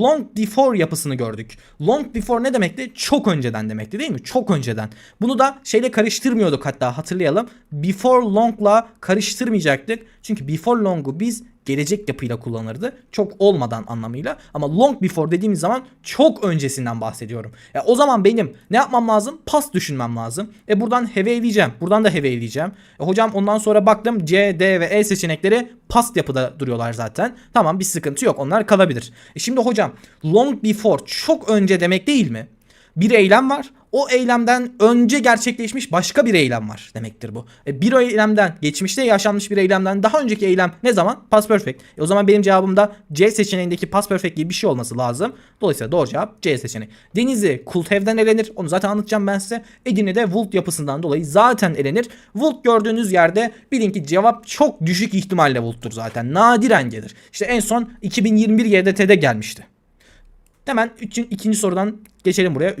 long before yapısını gördük. Long before ne demekti? Çok önceden demekti değil mi? Çok önceden. Bunu da şeyle karıştırmıyorduk hatta hatırlayalım. Before long'la karıştırmayacaktık. Çünkü before long'u biz gelecek yapıyla kullanırdı. Çok olmadan anlamıyla. Ama long before dediğimiz zaman çok öncesinden bahsediyorum. Ya o zaman benim ne yapmam lazım? Past düşünmem lazım. E buradan have eleyeceğim. Buradan da have eleyeceğim. E hocam ondan sonra baktım C, D ve E seçenekleri past yapıda duruyorlar zaten. Tamam bir sıkıntı yok. Onlar kalabilir. E şimdi hocam long before çok önce demek değil mi? Bir eylem var. O eylemden önce gerçekleşmiş başka bir eylem var demektir bu. E, bir eylemden, geçmişte yaşanmış bir eylemden daha önceki eylem ne zaman? Past perfect. E, o zaman benim cevabım da C seçeneğindeki past perfect gibi bir şey olması lazım. Dolayısıyla doğru cevap C seçeneği. Denizli could have'den elenir. Onu zaten anlatacağım ben size. Edirne'de would yapısından dolayı zaten elenir. Would gördüğünüz yerde bilin ki cevap çok düşük ihtimalle would'tur zaten. Nadiren gelir. İşte en son 2021 YDT'de gelmişti. Hemen üçün, ikinci sorudan geçelim buraya.